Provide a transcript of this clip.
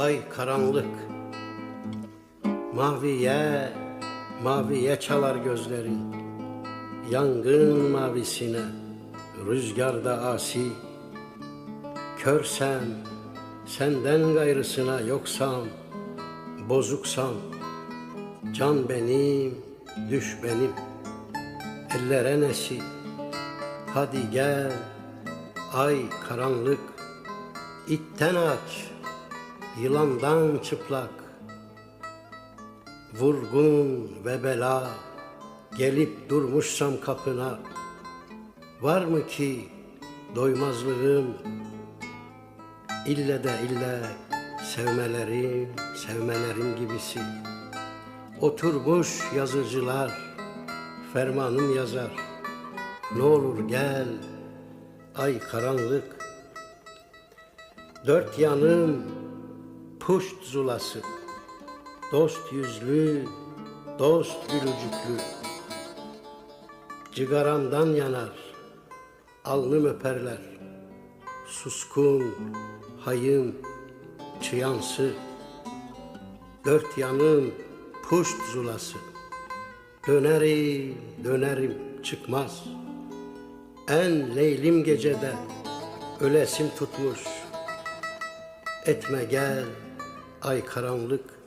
Ay karanlık. Maviye Maviye çalar gözlerin. Yangın mavisine Rüzgarda asi. Körsem Senden gayrısına yoksam Bozuksam Can benim Düş benim. Ellere nesi? Hadi gel Ay karanlık. İtten aç Yılandan çıplak Vurgun ve bela Gelip durmuşsam kapına Var mı ki doymazlığım? İlle de ille sevmelerim, sevmelerim gibisi. Oturmuş yazıcılar fermanım yazar. Ne olur gel ay karanlık. Dört yanım puşt zulası. Dost yüzlü, dost gülücüklü. Cigaramdan yanar, alnım öperler. Suskun, hayım, çıyansı. Dört yanım puşt zulası. Dönerim, dönerim çıkmaz. En leylim gecede ölesim tutmuş. Etme gel ay karanlık